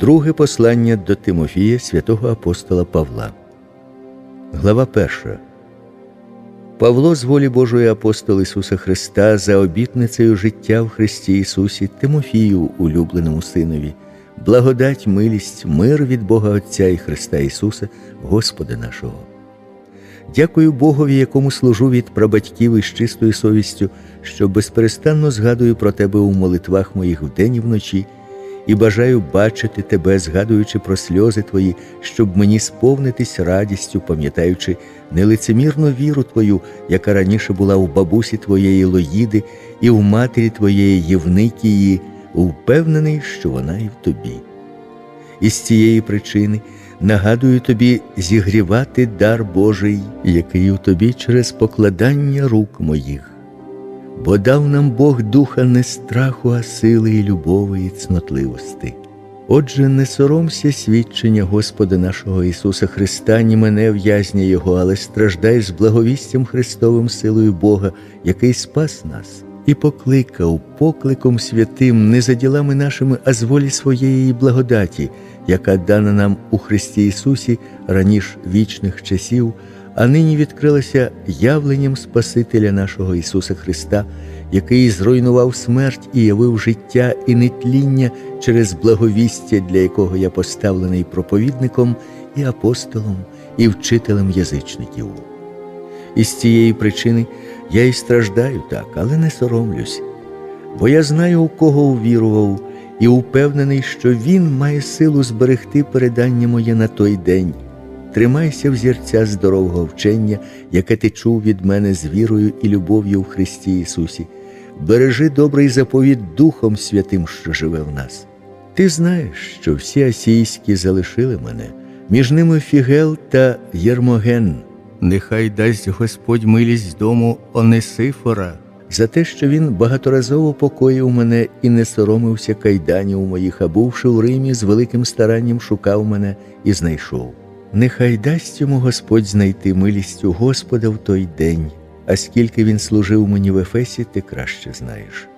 Друге послання до Тимофія святого апостола Павла. Глава 1. Павло з волі Божої апостол Ісуса Христа за обітницею життя в Христі Ісусі Тимофію, улюбленому Синові, благодать, милість, мир від Бога Отця і Христа Ісуса, Господа нашого. Дякую Богові, якому служу від прабатьків із чистою совістю, що безперестанно згадую про тебе у молитвах моїх вдень і вночі, і бажаю бачити тебе, згадуючи про сльози твої, щоб мені сповнитись радістю, пам'ятаючи нелицемірну віру твою, яка раніше була у бабусі твоєї Лоїди і у матері твоєї Євникії, впевнений, що вона і в тобі. І з цієї причини нагадую тобі зігрівати дар Божий, який у тобі через покладання рук моїх. Бо дав нам Бог духа не страху, а сили і любові і цнотливости. Отже, не соромся свідчення Господа нашого Ісуса Христа, ні мене в'язня Його, але страждай з благовістям Христовим силою Бога, який спас нас, і покликав покликом святим не за ділами нашими, а з волі своєї благодаті, яка дана нам у Христі Ісусі раніш вічних часів, а нині відкрилася явленням Спасителя нашого Ісуса Христа, який зруйнував смерть і явив життя і нетління через благовістя, для якого я поставлений проповідником і апостолом, і вчителем язичників. І з цієї причини я і страждаю так, але не соромлюсь, бо я знаю, у кого увірував, і упевнений, що Він має силу зберегти передання моє на той день. Тримайся взірця здорового вчення, яке ти чув від мене з вірою і любов'ю в Христі Ісусі. Бережи добрий заповіт Духом Святим, що живе в нас. Ти знаєш, що всі асійські залишили мене, між ними Фігел та Єрмоген. Нехай дасть Господь милість дому Онесифора за те, що він багаторазово покоїв мене і не соромився кайданів моїх, а бувши в Римі, з великим старанням шукав мене і знайшов. Нехай дасть йому Господь знайти милістю Господа в той день, а скільки він служив мені в Ефесі, ти краще знаєш.